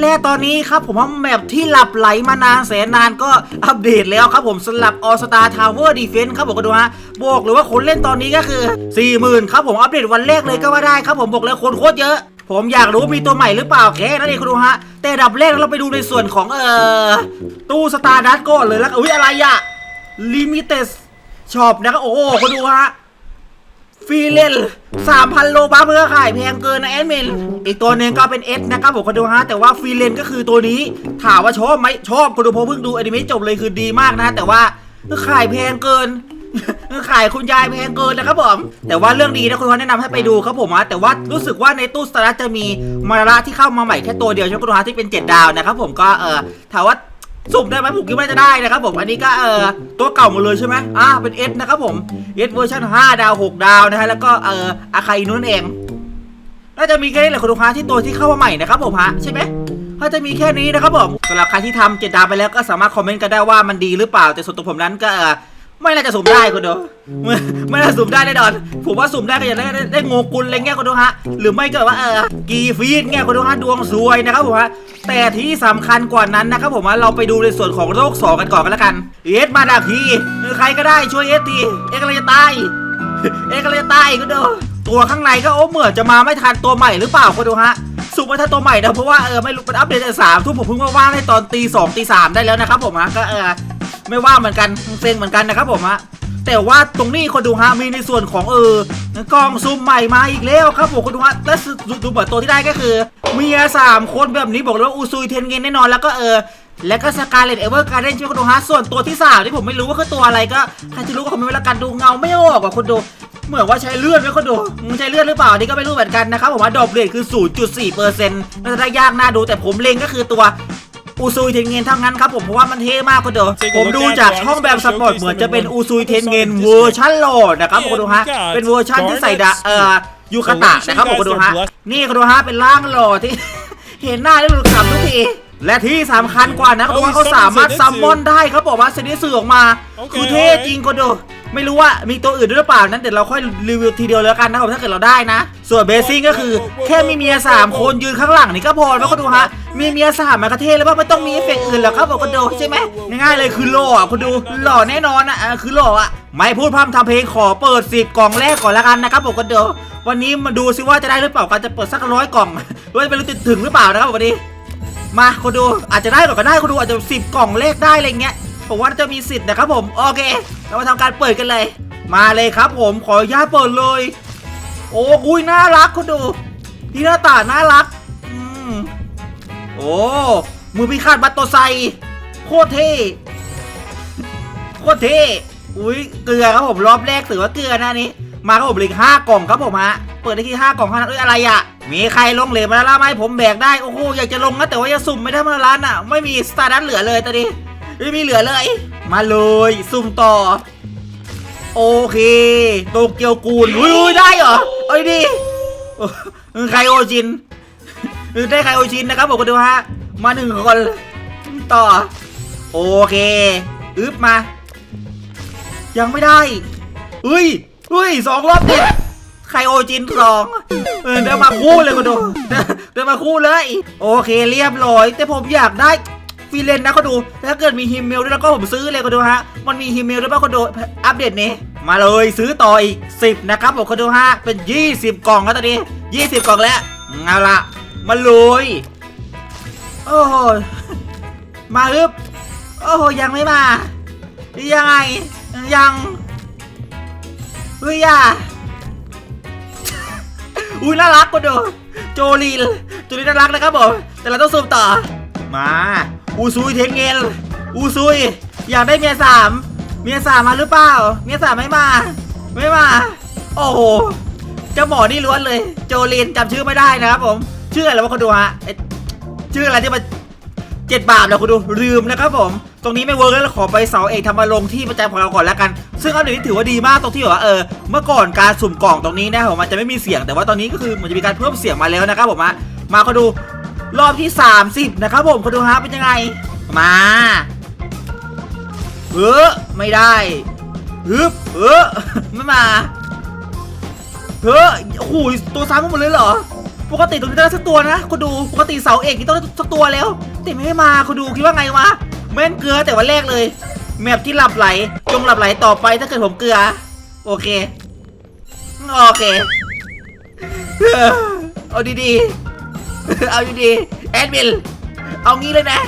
และตอนนี้ครับผมว่าแมปที่หลับไหลมานานแสนนานก็อัปเดตแล้วครับผมสำหรับ All Star Tower Defense ครับผมก็ดูฮะบอกเลยว่าคนเล่นตอนนี้ก็คือ 40,000ครับผมอัปเดตวันแรกเลยก็ว่าได้ครับผมบอกเลยคนโคตรเยอะผมอยากรู้มีตัวใหม่หรือเปล่าแค่นั้นเองคุณดูฮะ แต่ดับแรกเราไปดูในส่วนของเอ่อตู้สตาร์ดัตก่อนเลยแล้วอุ้ยอะไรอะลิมิเต็ดช็อปนะครับโอ้โหคุณดูฮะ ฟรีเลนสามพันโลบัคเพื่อขายแพงเกินนะแอดมิน อีกตัวหนึ่งก็เป็นเอสนะครับผมคนดูฮะ แต่ว่าฟรีเลนก็คือตัวนี้ ถามว่าชอบไหมชอบคนดูพราะเพิ่งดูอนิเมะจบเลยคือดีมากนะ แต่ว่าขายแพงเกินขายคุณยายแพงเกินนะครับผมแต่ว่าเรื่องดีนะคุณพ่อแนะนำให้ไปดูครับผมฮะแต่ว่ารู้สึกว่าในตู้สตาร์จะมีมาระที่เข้ามาใหม่แค่ตัวเดียวใช่ไหมคุณพ่อที่เป็น 7 ดาวนะครับผมก็เออถามว่า สุ่มได้ไหมผมคิดว่าจะได้นะครับผมอันนี้ก็เออตัวเก่าหมดเลยใช่ไหมอ่าเป็นเอสนะครับผมเอสเวอร์ชัน5ดาว 6 ดาวนะฮะแล้วก็เอออาคาอินุนเองน่าจะมีแค่นี้แหละคุณลูกค้าที่ตัวที่เข้ามาใหม่นะครับผมฮะใช่ไหมก็จะมีแค่นี้นะครับผมสำหรับใครที่ทำเจ็ดดาวไปแล้วก็สามารถคอมเมนต์กันได้ว่ามันดีหรือเปล่าแต่ส่วนตัวผมนั้นก็เออ ไม่น่าจะสุ่มได้คุณดูไม่ไม่น่าสุ่มได้แน่นอน ผมว่าสุ่มได้ก็อย่างได้ได้ได้โงกุลอะไรเงี้ยคุณดูฮะ หรือไม่ก็แบบว่าเออกีฟีดเงี้ยคุณดูฮะดวงสวยนะครับผมฮะ แต่ที่สำคัญกว่านั้นนะครับผมว่าเราไปดูในส่วนของโรคสองกันก่อนกันแล้วกันเอสมาดาพีใครก็ได้ช่วยเอสทีเอ็กซ์กำลังจะตายเอ็กซ์กำลังจะตายก็ดูตัวข้างในก็โอ้เหมือนจะมาไม่ทันตัวใหม่หรือเปล่าคุณดูฮะสุกไม่ทันตัวใหม่นะเพราะว่าเออไม่รู้มันอัปเดตแต่สามทุ่มผมเพิ่งมาว่างในตอนตีสองตีสามได้แล้วนะครับผมฮะก็เออ ไม่ว่าเหมือนกันเซ็งเหมือนกันนะครับผมฮะแต่ว่าตรงนี้คนดูฮะมีในส่วนของเออกล่องซุ่มใหม่มาอีกแล้วครับผมคนดูฮะและดูดูเหมือนตัวที่ได้ก็คือเมียสามคนแบบนี้บอกเลยว่าอูซุยเทนเงินแน่นอนแล้วก็เออแล้วก็สกาเลตเอเวอร์การ์เดนช่วยคุณดูฮะส่วนตัวที่สามที่ผมไม่รู้ว่าคือตัวอะไรก็ใครจะรู้ก็คอมเมนต์ไว้ละกันดูเงาไม่ออกว่าคุณดูเหมือนว่าใช้เลือดไหมคุณดูมึงใช้เลือดหรือเปล่านี่ก็ไม่รู้เหมือนกันนะครับผมว่าดอกเรทคือ 0.4เปอร์เซ็นต์น่าจะได้ยากน่าดูแต่ผมเล็งก็คือตัว อูซุยเทนเงินเท่านั้นครับผมเพราะว่ามันเท่มากคุณดูผมดูจากช่องแบบสปอร์ตเหมือนจะเป็นอูซุยเทนเงินเวอร์ชันโหลดนะครับผมคุณดูฮะเป็นเวอร์ชันที่ใส่ดะเอ่อยูคาตะนะครับผมคุณดูฮะนี่คุณดูฮะเป็นร่างหล่อที่เห็นหน้าได้หลุดขำทุกทีและที่สำคัญกว่านะเพราะว่าเขาสามารถซัมมอนได้เขาบอกว่าเซนิสื่อออกมาคือเท่จริงก็ดู ไม่รู้ว่ามีตัวอื่นด้วยหรือเปล่านั้นเดี๋ยวเราค่อยรีวิวทีเดียวแล้วกันนะครับถ้าเกิดเราได้นะ ส่วนเบสซิ่งก็คือแค่มีเมียสามคนยืนข้างหลังนี่ก็พอแล้วก็ดูฮะมีเมียสามมากระเทศแล้วว่าไม่ต้องมีเอฟเฟกต์อื่นแล้วครับผมก็ดูใช่ไหมง่ายๆเลยคือหล่ออะคุณดูหล่อแน่นอนอะคือหล่ออะไม่พูดพร่ำทำเพลงขอเปิดสิบกล่องแรกก่อนแล้วกันนะครับผมก็ดูวันนี้มาดูซิว่าจะได้หรือเปล่ากันจะเปิดสักร้อยกล่องว่าจะไปรู้จะถึงหรือเปล่านะครับวันนี้มาคนดูอาจจะได้หรือก็ได้คนดูอาจจะสิบกล่องเลขได้อะไรเงี้ย ผมว่าจะมีสิทธิ์นะครับผมโอเค เรามาทำการเปิดกันเลย มาเลยครับผมขออนุญาตเปิดเลย โอ้กุยน่ารักคนดูที่หน้าตาน่ารักอืมโอ้มือพิฆาตบัตโตไซโคตรเท่โคตรเท่อุ้ยเกลือครับผมรอบแรกถือว่าเกลือนะนี้ มาครับผมเหลยห้ากล่องครับผมฮะเปิดได้ที่ห้ากล่องเท่านั้นเอ้ยอะไรอะมีใครลงเหลยมาแล้วล่ะไหมผมแบกได้โอ้โหอยากจะลงนะแต่ว่าจะสุ่มไม่ได้มาร้านอะ ไม่มีสตาร์ดัตเหลือเลยตอนนี้ ไม่มีเหลือเลย มาเลยสุ่มต่อ โอเคโตเกียวกูลอุ้ยได้เหรอเอ้ยดีโอ้ใครโอจินได้ใครโอชินนะครับผมก็ดูฮะมาหนึ่งคนต่อ โอเคอึบมา ยังไม่ได้เฮ้ยเฮ้ยสองรอบติดไครโอจินสองเดินมาคู่เลยคุณดูเดินเดินมาคู่เลย โอเคเรียบร้อย แต่ผมอยากได้ ฟีเลนนะคุณดู ถ้าเกิดมีฮิมเมลด้วยแล้วก็ผมซื้อเลยคุณดูฮะ มันมีฮิมเมลด้วยป่ะคุณดูอัปเดตนี้ มาเลยซื้อต่ออีก 10 นะครับผมคุณดูฮะ เป็น 20 กล่องแล้วตอนนี้ 20 กล่องแล้วเอาละมาเลยโอ้โหมาฮึบโอ้โหยังไม่มา ยังไง ยังเฮ้ยอะอุ้ยน่ารักกว่าเดิมโจลีนโจลีนน่ารักนะครับผมแต่เราต้องซูมต่อมา อูซุยเทงเงลอูซุย อยากได้เมียสามเมียสามมาหรือเปล่า เมียสามไม่มา ไม่มา โอ้โหเจ้าหมอนี่ล้วนเลย โจลีนจำชื่อไม่ได้นะครับผม ชื่ออะไรวะคนดูฮะชื่ออะไรที่มันเจ็ดบาทแล้วคุณดูลืมนะครับผม ตรงนี้ไม่เวิร์กแล้วขอไปเสาเอกทำมาลงที่ประจำของเราก่อนแล้วกัน ซึ่งอันนี้ถือว่าดีมากตรงที่ว่าเออเมื่อก่อนการสุ่มกล่องตรงนี้นะผมมันจะไม่มีเสียงแต่ว่าตอนนี้ก็คือมันจะมีการเพิ่มเสียงมาแล้วนะครับผมมามาเขาดู รอบที่ 30 นะครับผมเขาดูฮะเป็นยังไง มาเออไม่ได้ฮึบเออไม่มาเฮ้ยโอ้โหตัวซ้ำหมดเลยเหรอ ปกติตรงนี้ต้องได้สักตัวนะคุณดูปกติเสาเอกนี่ต้องได้สักตัวแล้ว แต่ไม่มาคุณดูคิดว่าไงวะแม่นเกลือแต่วันแรกเลยแมปที่หลับไหลจงหลับไหลต่อไปถ้าเกิดผมเกลือ โอเค โอเค เออเอาดีๆ เอาดีๆแอดมินเอางี้เลยนะ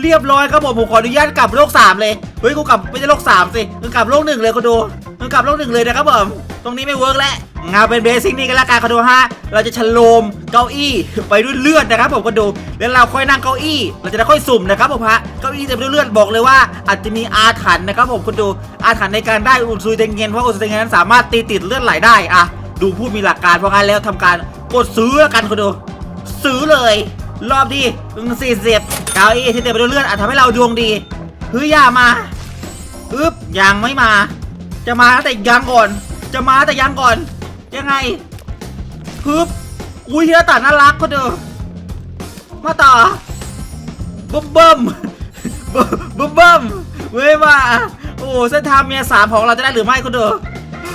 เรียบร้อยครับผมผมขออนุญาตกลับโลกสามเลยเฮ้ยกูกลับไม่ใช่โลกสามสิกูกลับโลกหนึ่งเลยกูดูกูกลับโลกหนึ่งเลยนะครับผมตรงนี้ไม่เวิร์กแล้วงานเป็นเบสิกนี่กันละกันคาดูฮะเราจะฉโลมเก้าอี้ไปด้วยเลือดนะครับผมก็ดูแล้วเราค่อยนั่งเก้าอี้ เราจะได้ค่อยสุ่มนะครับผมฮะเก้าอี้เต็มไปด้วยเลือดบอกเลยว่า อาจจะมีอาถรรพ์นะครับผมคุณดูอาถรรพ์ในการได้อุนซุยเตงเงินเพราะอุนซุยเตงเงินนั้นสามารถตีติดเลือดไหลได้อะดูพูดมีหลักการเพราะงั้นแล้วทำการกดซื้อกันคุณดู ซื้อเลย รอบที่สี่สิบเก้าอี้ที่เต็มไปด้วยเลือดอาจทำให้เราดวงดีเฮ้ยอย่ามาอึ๊บยังไม่มา จะมาแต่ยังก่อน จะมาแต่ยังก่อน ยังไงฮึบอุ้ยเฮียตาน่ารักก็เด้อมาต่อบึ้มบึ้มบึ้มบึ้มบึ้มเว้ยมาโอ้เส้นทางเมียสามของเราจะได้หรือไม่ก็เด้อ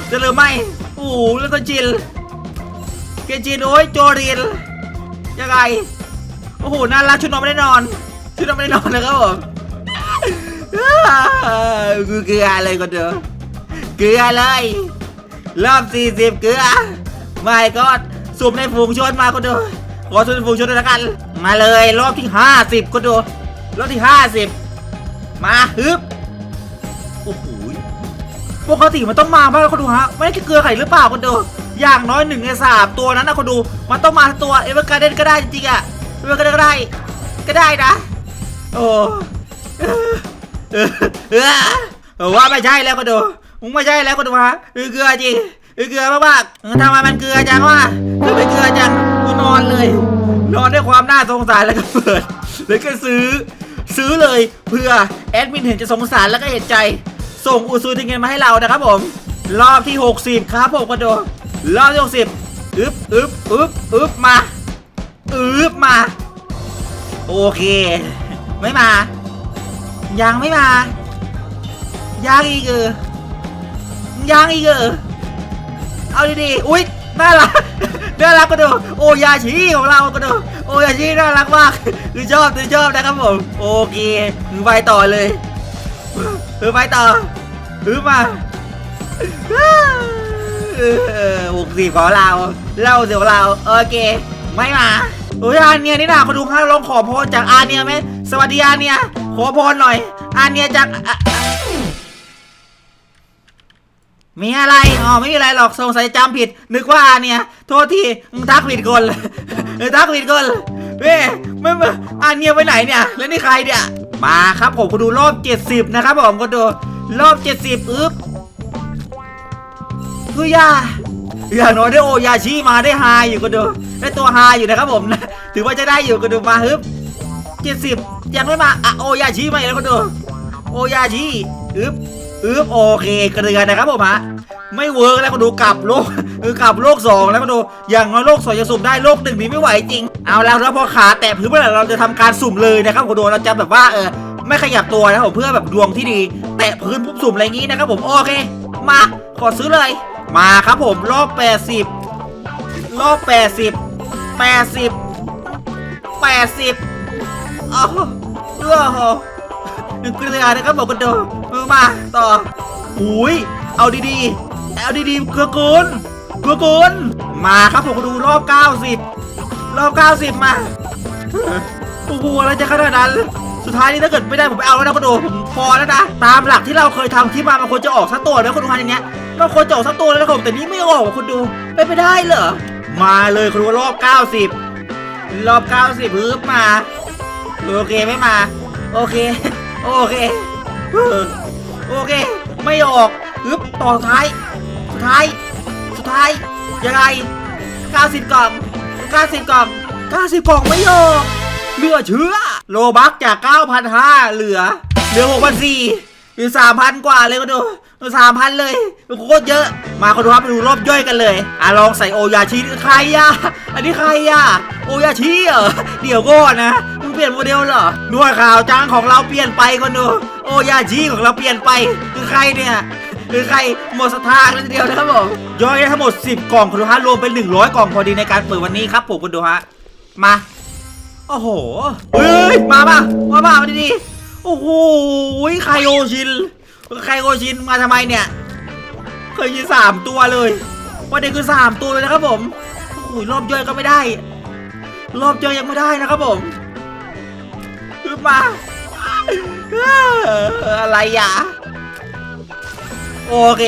จะหรือไม่โอ้แล้วก็จินเกจินโอ้ยโจริน ยังไง โอ้โห น่ารักชุดนอนไม่ได้นอน ชุดนอนไม่ได้นอนเลยครับผมกูเกลือเลยก็เด้อเกลือเลย รอบ 40 เกลือ ไม่ก็สุ่มในฝูงชนมาก็ดูขอสุ่มในฝูงชนด้วยละกัน มาเลยรอบที่ 50ก็ดูรอบที่ 50 มาฮึบ โอ้โห ปกติมันต้องมาบ้างคนดูฮะ ไม่ได้เกลือไข่หรือเปล่าคนดู อย่างน้อยหนึ่งในสามตัวนั้นนะคนดู มันต้องมาตัวเอเวอร์การ์เดนก็ได้จริงๆอะเอเวอร์การ์เดนก็ได้ ก็ได้นะ โอ้เออว่าไม่ใช่แล้วคนดูมึงไม่ใช่แล้วคนดูฮะเออเกลือจริงเกลือมากๆทำไมมันเกลือจังวะทำไมเกลือจังกูนอนเลย นอนด้วยความน่าสงสารแล้วก็เปิดแล้วก็ซื้อ ซื้อเลยเพื่อแอดมินเห็นจะสงสารแล้วก็เห็นใจ ส่งอูซูทิเงินมาให้เรานะครับผม รอบที่ 60 ครับผมกระโดด รอบที่60อึ๊บอึบอึบอึบมาอึบมา โอเค ไม่มา ยังไม่มา ยังอีกเออยังอีกเออเอาดีๆอุ๊ยน่ารักน่ารักก็ดูโอยาชีของเราก็ดูโอยาชีน่ารักมากคือชอบคือชอบนะครับผมโอเคไปต่อเลยเออไปต่อหือมา หกสิบของเรา เล่าเดี๋ยวเรา โอเค ไม่มาโอ้ยอาเนียนี่นะเขาดูข้างลองขอพรจากอาเนียไหมสวัสดีอาเนีย ขอพรหน่อย อาเนียจาก มีอะไร อ๋อ ไม่มีอะไรหรอกสงสัยจำผิด นึกว่าอาเนีย โทษทีมึงทักผิดคนเลยทักผิดคนเลยเว้ยไม่ไม่อาเนียไปไหนเนี่ย แล้วนี่ใครเนี่ย มาครับผมก็ดูรอบ 70 นะครับผมก็ดูรอบ 70อึ๊บ คือยาอย่างน้อยได้โอยาชีมาได้ฮาอยู่ก็ดูได้ตัวฮาอยู่นะครับผมนะถือว่าจะได้อยู่ก็ดูมาฮึบ70ยังไม่มาอะโอยาชีมาอีกแล้วก็ดูโอยาชีอึ๊บอึ๊บโอเคเกลือนะครับผมฮะไม่เวิร์กแล้วก็ดูกลับโลกเออกลับโลกสองแล้วก็ดูอย่างน้อยโลกสองจะสุ่มได้โลกหนึ่งนี้ไม่ไหวจริง เอาแล้วแล้วพอขาแตะพื้นเมื่อไหร่เราจะทำการสุ่มเลยนะครับคุณดูเราจะแบบว่าเออไม่ขยับตัวนะครับผมเพื่อแบบดวงที่ดี แตะพื้นปุ๊บสุ่มอะไรงี้นะครับผมโอเค มาขอซื้อเลย มาครับผมรอบ80รอบ80 80 80อ้าวเออหนึ่งเกลือนะครับผมกันเดูมือมาต่ออุ้ยเอาดีๆเอาดีๆเกลือกุนเกลือกุนมาครับผมดูรอบ 90 รอบ 90 มาโอ้โหอะไรจะขนาดนั้นสุดท้ายนี่ถ้าเกิดไม่ได้ผมไปเอาแล้วนะคุณดูผมพอแล้วนะตามหลักที่เราเคยทำคลิปมามันควรจะออกสักตัวแล้วคุณดูมาอย่างเงี้ย เราควรจะออกสักตัวแล้วนะผมแต่นี่ไม่ออกว่ะคุณดูไปนไปได้เหรอ มาเลยคุณดูรอบ 90 รอบ 90ปึ๊บมา โอเคไม่มา โอเค โอเค โอเค ไม่ออกปึ๊บต่อท้าย สุดท้าย สุดท้าย ยังไง 90 กล่อง 90 กล่อง 90 กล่องไม่ออกเหลือเชื่อ โลบักจาก 9,500เหลือ เหลือ 6,400หรือ3,000 กว่าเลยก็ดู สามพันเลยโคตรเยอะ มาคนดูครับไปดูรอบย่อยกันเลยอะลองใส่โอยาชิใครอะอันนี้ใครอะโอยาชิเหรอเดี๋ยวก่อนนะมึงเปลี่ยนโมเดลเหรอหนวดขาวจางของเราเปลี่ยนไปคนดูโอยาชิของเราเปลี่ยนไปคือใครเนี่ยหรือใครหมดสถานเลยทีเดียวนะครับผมย่อยได้ทั้งหมด 10 กล่องคุณดูฮะรวมเป็น 100 กล่องพอดีในการเปิดวันนี้ครับผมคุณดูฮะมาโอ้โหเฮ้ยมาป่ะมาป่ะมาดีๆโอ้โหไคโอชิน ไครโอชินมาทำไมเนี่ย เคยยิงสามตัวเลยวันนี้คือสามตัวเลยนะครับผมโอ้โหรอบย่อยก็ไม่ได้ รอบย่อยยังไม่ได้นะครับผมขึ้นมาอะไรอย่าโอเค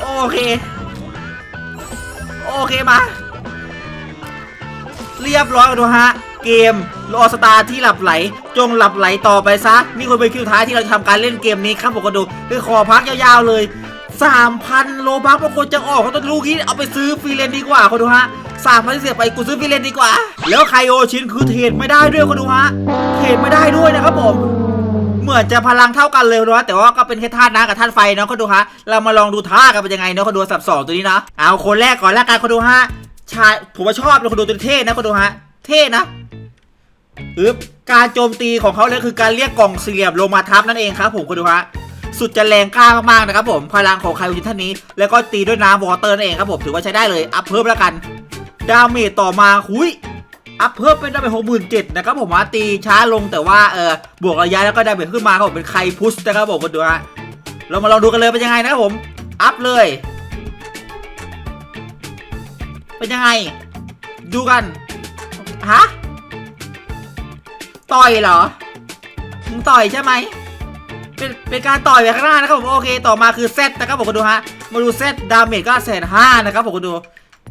โอเค โอเคมา เรียบร้อยกันดูฮะ เกมรอสตาร์ที่หลับไหล จงหลับไหลต่อไปซะ นี่คนเป็นคิวท้ายที่เราจะทำการเล่นเกมนี้ครับผมก็ดูคือขอพักยาวๆเลย 3,000 โลบัคบางคนจะออกเขาต้องลูกนี้เอาไปซื้อฟรีเลนดีกว่าคนดูฮะสามพันเสียไปกูซื้อฟรีเลนดีกว่า แล้วไคโอชินคือเทรดไม่ได้ด้วยคนดูฮะเทรดไม่ได้ด้วยนะครับผมเหมือนจะพลังเท่ากันเลยนะแต่ว่าก็เป็นแค่ธาตุน้ำกับธาตุไฟเนาะเขาดูฮะเรามาลองดูท่ากันเป็นยังไงเนาะเขาดูสับสองตัวนี้นะเอาคนแรกก่อนแล้วกันเขาดูฮะชายผมว่าชอบเลยเขาดูตัวเท่นะเขาดูฮะเท่นะ อึบการโจมตีของเขาเลยคือการเรียกกล่องสี่เหลี่ยมลงมาทับนั่นเองครับผมคุณดูฮะสุดจะแรงกล้ามากๆนะครับผมพลังของไคโอชินท่านนี้ แล้วก็ตีด้วยน้ำวอเตอร์นั่นเองครับผมถือว่าใช้ได้เลยอัพเพิ่มแล้วกันดาเมจต่อมาหุยอัพเพิ่มเป็นดาเมจหกหมื่นเจ็ดนะครับผมว่าตีช้าลงแต่ว่าเออบวกระยะแล้วก็ดาเมจขึ้นมาครับผมเป็นใครพุชนะครับผมมาดูฮะเรามาลองดูกันเลยเป็นยังไงนะครับผมอัพเลย เป็นยังไง ดูกันฮะ ต่อยเหรอมึงต่อยใช่ไหมเป็นเป็นการต่อยไปข้างหน้านะครับผมโอเคต่อมาคือเซตนะครับผมมาดูฮะมาดูเซตดาเมจก็แสนห้านะครับผมมาดู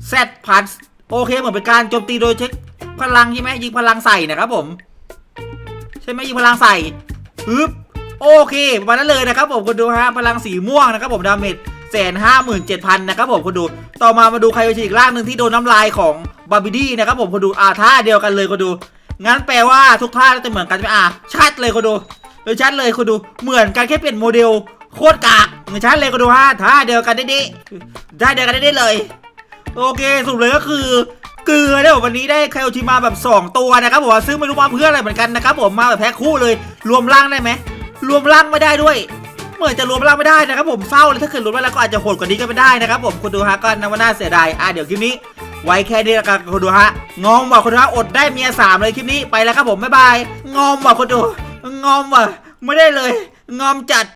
เซตพันโอเคเหมือนเป็นการโจมตีโดยเช็คพลังใช่ไหมยิงพลังใส่นะครับผม ใช่ไหมยิงพลังใส่ฮึบโอเคประมาณนั้นเลยนะครับผมคุณดูฮะพลังสีม่วงนะครับผมดาเมจแสนห้าหมื่นเจ็ดพันนะครับผมคุณดู ต่อมามาดูใครโอชิอีกร่างหนึ่งที่โดนน้ำลายของบาร์บิดี้นะครับผมคุณดูอ่าท่าเดียวกันเลยคุณดู งั้นแปลว่าทุกท่าจะเหมือนกันใช่ไหมอะชัดเลยคุณดูเลยชัดเลยคุณดูเหมือนกันแค่เปลี่ยนโมเดลโคตรกากเหมือนชัดเลยคุณดูฮะท่าเดียวกันได้ดิได้เดียวกันได้ดิเลย โอเคสรุปเลยก็คือเกลือเนี่ยวันนี้ได้ไคโอชิมาแบบ 2 ตัวนะครับผมซึ่งไม่รู้มาเพื่ออะไรเหมือนกันนะครับผมมาแบบแพ็คคู่เลย รวมร่างได้ไหมรวมร่างไม่ได้ด้วย เหมือนจะรวมร่างไม่ได้นะครับผมเศร้าเลยถ้าเกิดรวมได้แล้วก็อาจจะโหดกว่านี้ก็ไม่ได้นะครับผมคุณดูฮะก็นับว่าน่าเสียดายอะเดี๋ยวคลิปนี้ ไว้แค่นี้ละกันคนดูฮะงอมว่ะคนดูฮะอดได้เมียสามเลยคลิปนี้ไปแล้วครับผมบ๊ายบายงอมว่ะคนดูงอมว่ะไม่ได้เลย งอมจัด